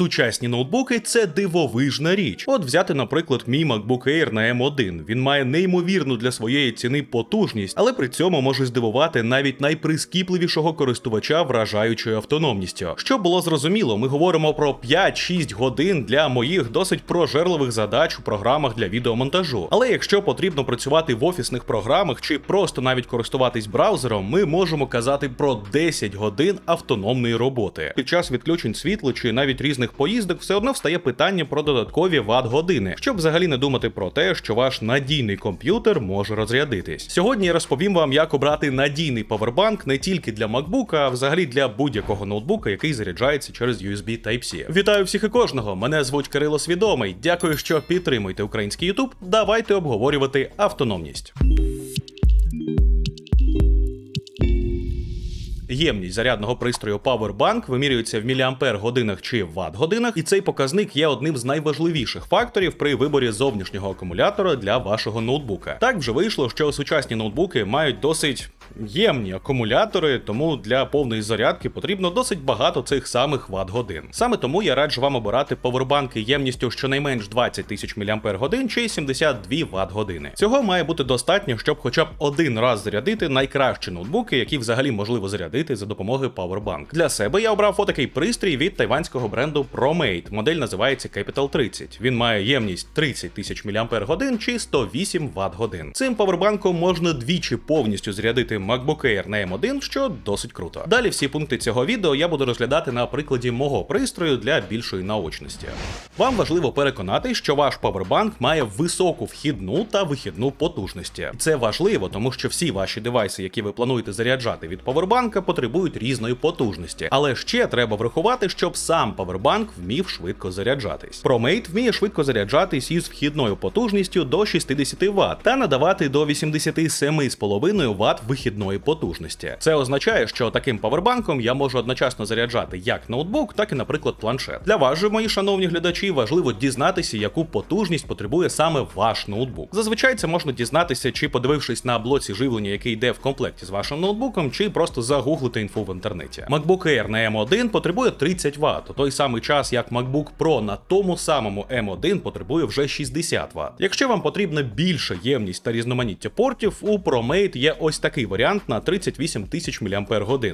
Сучасні ноутбуки це дивовижна річ. От взяти, наприклад, мій MacBook Air на M1. Він має неймовірну для своєї ціни потужність, але при цьому може здивувати навіть найприскіпливішого користувача вражаючою автономністю. Щоб було зрозуміло, ми говоримо про 5-6 годин для моїх досить прожерливих задач у програмах для відеомонтажу. Але якщо потрібно працювати в офісних програмах чи просто навіть користуватись браузером, ми можемо казати про 10 годин автономної роботи. Під час відключень світла чи навіть різних поїздок все одно встає питання про додаткові ват-години, щоб взагалі не думати про те, що ваш надійний комп'ютер може розрядитись. Сьогодні я розповім вам, як обрати надійний павербанк не тільки для MacBook, а взагалі для будь-якого ноутбука, який заряджається через USB Type-C. Вітаю всіх і кожного! Мене звуть Кирило Свідомий. Дякую, що підтримуєте український YouTube. Давайте обговорювати автономність. Ємність зарядного пристрою Powerbank вимірюється в міліампер годинах чи ватт годинах, і цей показник є одним з найважливіших факторів при виборі зовнішнього акумулятора для вашого ноутбука. Так вже вийшло, що сучасні ноутбуки мають досить ємні акумулятори, тому для повної зарядки потрібно досить багато цих самих ватт годин. Саме тому я раджу вам обирати повербанки ємністю щонайменш 20 тисяч мАч чи 72 ватт години. Цього має бути достатньо, щоб хоча б один раз зарядити найкращі ноутбуки, які взагалі можливо зарядити за допомогою Powerbank. Для себе я обрав отакий пристрій від тайванського бренду ProMate. Модель називається Capital 30. Він має ємність 30 тисяч мАч чи 108 Вт годин. Цим павербанком можна двічі повністю зарядити MacBook Air на M1, що досить круто. Далі всі пункти цього відео я буду розглядати на прикладі мого пристрою для більшої наочності. Вам важливо переконати, що ваш павербанк має високу вхідну та вихідну потужності. Це важливо, тому що всі ваші девайси, які ви плануєте заряджати від павербанка, потребують різної потужності. Але ще треба врахувати, щоб сам павербанк вмів швидко заряджатись. ProMate вміє швидко заряджатись із вхідною потужністю до 60 Вт та надавати до 87,5 Вт вихідної потужності. Це означає, що таким павербанком я можу одночасно заряджати як ноутбук, так і, наприклад, планшет. Для вас же, мої шановні глядачі, важливо дізнатися, яку потужність потребує саме ваш ноутбук. Зазвичай це можна дізнатися, чи подивившись на блоці живлення, який йде в комплекті з вашим ноутбуком, чи просто загуглити інфу в інтернеті. MacBook Air на M1 потребує 30 Вт, той самий час як MacBook Pro на тому самому M1 потребує вже 60 Вт. Якщо вам потрібна більша ємність та різноманіття портів, у ProMate є ось такий варіант на 38 тисяч мАч.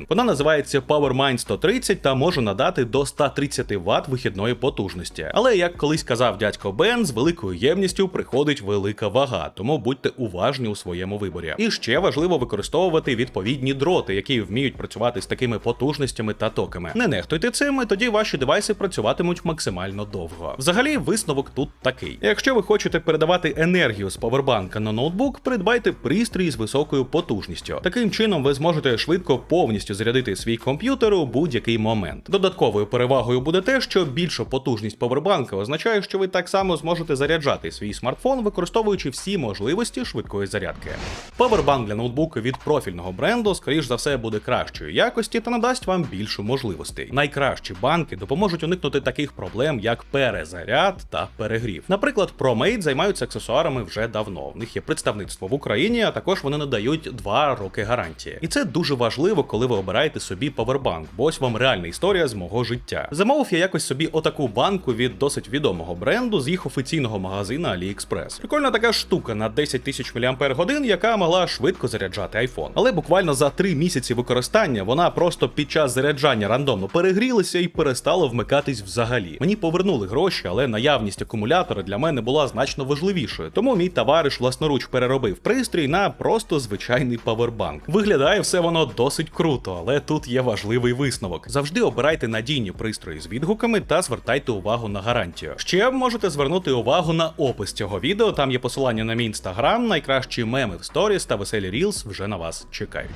Вона називається PowerMind 130 та може надати до 130 Вт вихідної потужності. Але як колись казав дядько Бен, з великою ємністю приходить велика вага, тому будьте уважні у своєму виборі. І ще важливо використовувати відповідні дроти, які вміють працювати з такими потужностями та токами. Не нехтуйте цим, і тоді ваші девайси працюватимуть максимально довго. Взагалі, висновок тут такий: якщо ви хочете передавати енергію з павербанка на ноутбук, придбайте пристрій з високою потужністю. Таким чином ви зможете швидко повністю зарядити свій комп'ютер у будь-який момент. Додатковою перевагою буде те, що більша потужність павербанка означає, що ви так само зможете заряджати свій смартфон, використовуючи всі можливості швидкої зарядки. Павербанк для ноутбука від профільного бренду, скоріш за все, буде кращої якості та надасть вам більше можливостей. Найкращі банки допоможуть уникнути таких проблем, як перезаряд та перегрів. Наприклад, ProMate займаються аксесуарами вже давно. В них є представництво в Україні, а також вони надають 2 роки гарантії. І це дуже важливо, коли ви обираєте собі павербанк, бо ось вам реальна історія з мого життя. Замовив я якось собі отаку банку від досить відомого бренду з їх офіційного магазину AliExpress. Прикольна така штука на 10 тисяч мАч, яка могла швидко заряджати iPhone. Але буквально за 3 місяці використання вона просто під час заряджання рандомно перегрілася і перестала вмикатись взагалі. Мені повернули гроші, але наявність акумулятора для мене була значно важливішою. Тому мій товариш власноруч переробив пристрій на просто звичайний павербанк. Виглядає все воно досить круто, але тут є важливий висновок. Завжди обирайте надійні пристрої з відгуками та звертайте увагу на гарантію. Ще можете звернути увагу на опис цього відео. Там є посилання на мій інстаграм, найкращі меми в сторіс та веселі рілс вже на вас чекають.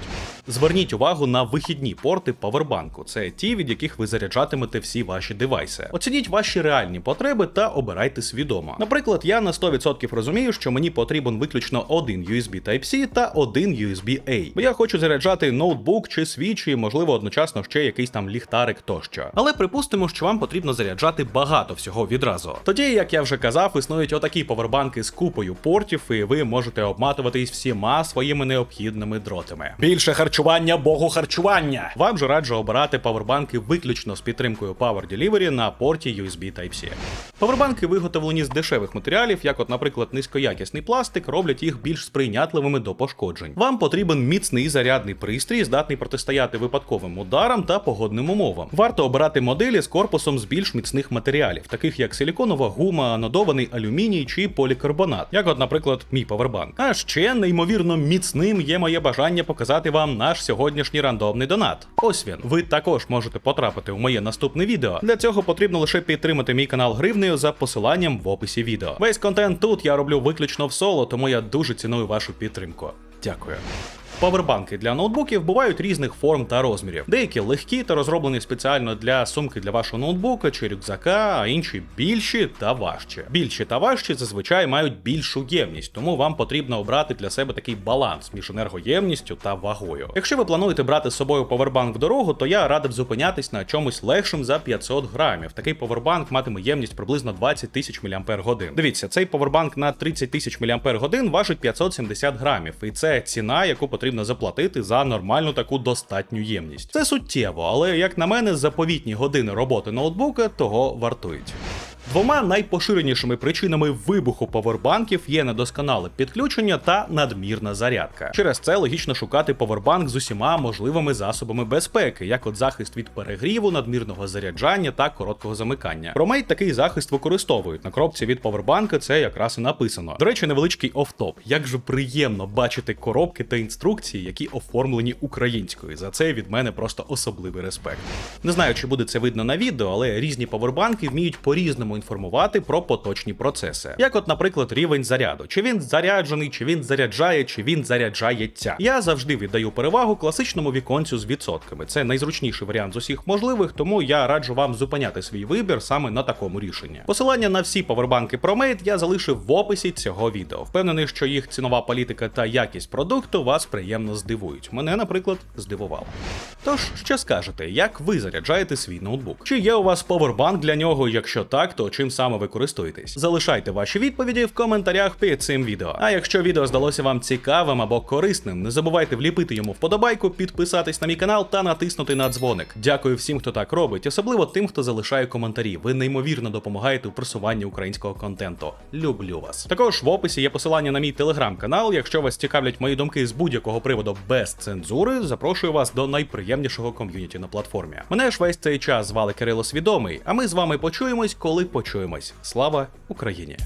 Зверніть увагу на вихідні порти павербанку. Це ті, від яких ви заряджатимете всі ваші девайси. Оцініть ваші реальні потреби та обирайте свідомо. Наприклад, я на 100% розумію, що мені потрібен виключно один USB Type-C та один USB-A, бо я хочу заряджати ноутбук чи свіч, і, можливо, одночасно ще якийсь там ліхтарик тощо. Але припустимо, що вам потрібно заряджати багато всього відразу. Тоді, як я вже казав, існують отакі повербанки з купою портів, і ви можете обматуватись всіма своїми необхідними дротами. Більше харчування Богу харчування. Вам же раджу обирати павербанки виключно з підтримкою Power Delivery на порті USB Type-C. Павербанки виготовлені з дешевих матеріалів, як, от, наприклад, низькоякісний пластик, роблять їх більш сприйнятливими до пошкоджень. Вам потрібен міцний зарядний пристрій, здатний протистояти випадковим ударам та погодним умовам. Варто обирати моделі з корпусом з більш міцних матеріалів, таких як силіконова гума, анодований алюміній чи полікарбонат, як, от, наприклад, мій павербанк. А ще неймовірно міцним є моє бажання показати вам наш сьогоднішній рандомний донат. Ось він. Ви також можете потрапити у моє наступне відео. Для цього потрібно лише підтримати мій канал гривнею за посиланням в описі відео. Весь контент тут я роблю виключно в соло, тому я дуже ціную вашу підтримку. Дякую. Павербанки для ноутбуків бувають різних форм та розмірів. Деякі легкі та розроблені спеціально для сумки для вашого ноутбука чи рюкзака, а інші більші та важчі. Більші та важчі зазвичай мають більшу ємність, тому вам потрібно обрати для себе такий баланс між енергоємністю та вагою. Якщо ви плануєте брати з собою павербанк в дорогу, то я радив зупинятись на чомусь легшим за 500 грамів. Такий павербанк матиме ємність приблизно 20 тисяч мАч. Дивіться, цей павербанк на 30 тисяч мАч важить 570 грамів, і це ціна, яку потрібно заплатити за нормальну таку достатню ємність. Це суттєво, але як на мене, заповітні години роботи ноутбука того вартують. Двома найпоширенішими причинами вибуху павербанків є недосконале підключення та надмірна зарядка. Через це логічно шукати павербанк з усіма можливими засобами безпеки, як от захист від перегріву, надмірного заряджання та короткого замикання. Промейт такий захист використовують. На коробці від павербанка це якраз і написано. До речі, невеличкий офтоп. Як же приємно бачити коробки та інструкції, які оформлені українською. За це від мене просто особливий респект. Не знаю, чи буде це видно на відео, але різні павербанки вміють по-різному інформувати про поточні процеси. Як, от, наприклад, рівень заряду, чи він заряджений, чи він заряджає, чи він заряджається. Я завжди віддаю перевагу класичному віконцю з відсотками. Це найзручніший варіант з усіх можливих, тому я раджу вам зупиняти свій вибір саме на такому рішенні. Посилання на всі павербанки ProMate я залишив в описі цього відео. Впевнений, що їх цінова політика та якість продукту вас приємно здивують. Мене, наприклад, здивувало. Тож, що скажете, як ви заряджаєте свій ноутбук? Чи є у вас павербанк для нього? Якщо так, то чим саме ви користуєтесь? Залишайте ваші відповіді в коментарях під цим відео. А якщо відео здалося вам цікавим або корисним, не забувайте вліпити йому вподобайку, підписатись на мій канал та натиснути на дзвоник. Дякую всім, хто так робить, особливо тим, хто залишає коментарі. Ви неймовірно допомагаєте у просуванні українського контенту. Люблю вас. Також в описі є посилання на мій телеграм-канал. Якщо вас цікавлять мої думки з будь-якого приводу без цензури, запрошую вас до найприємнішого ком'юніті на платформі. Мене ж весь цей час звали Кирило Свідомий, а ми з вами почуємось, коли почуємось. Слава Україні!